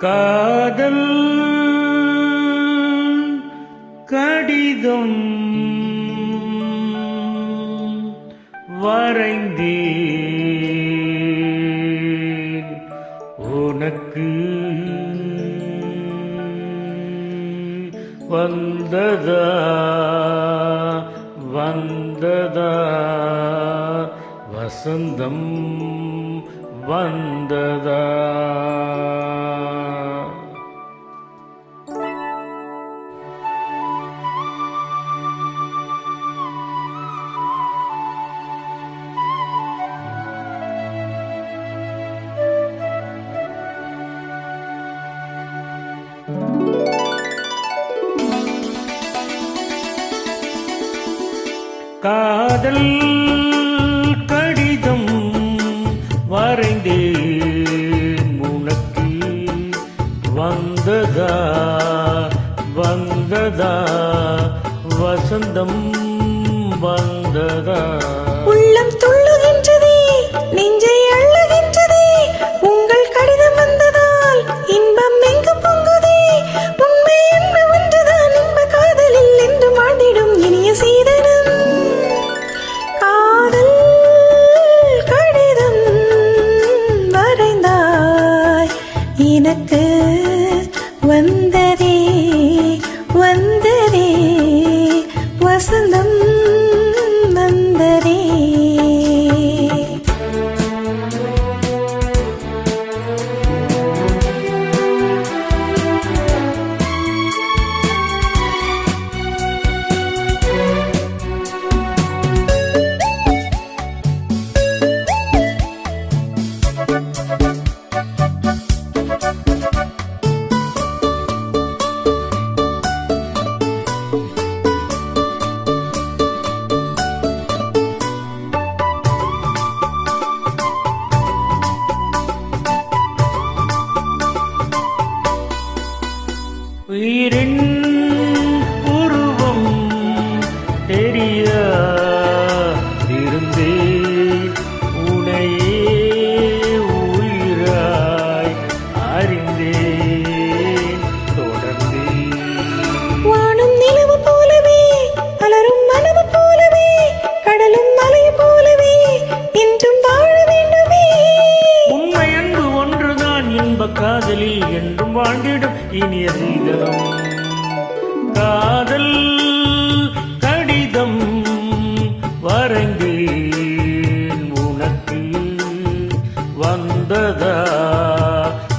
காதல் கடிதம் வரைந்தேன். உனக்கு வந்ததா? வந்ததா? வசந்தம் வந்ததா காதல் வந்ததா? உள்ளம் துள்ளுகின்றதே நெஞ்சை அள்ளுகின்றதே. உங்கள் கடிதம் வந்ததால் இன்பம் எங்கு பொங்குதே? உண்மை என்ன ஒன்றுதான் இன்ப காதலில் என்று மாண்டிடும் இனிய சீதனம். காதல் கடிதம் வரைந்தாய் எனக்கு வந்ததே இன்ப காதலி என்றும் வாழ்ந்திடும் இனிய சீதனம் காதல் கடிதம் வரைந்தேன் உனக்கு. வந்ததா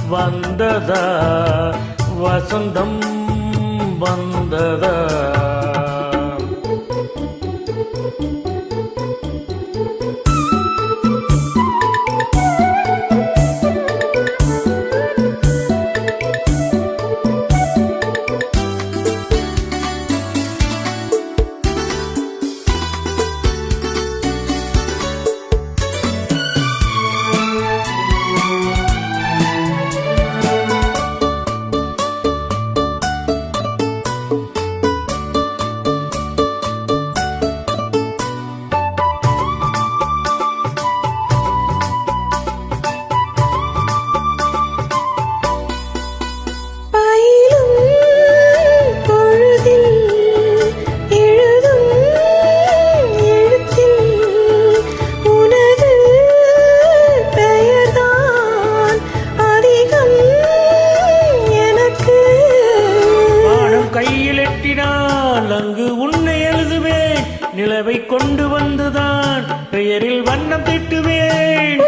வந்ததா வசந்தம் வந்ததா? நிலவை கொண்டு வந்துதான் பெயரில் வண்ணம் திட்டுவேன்.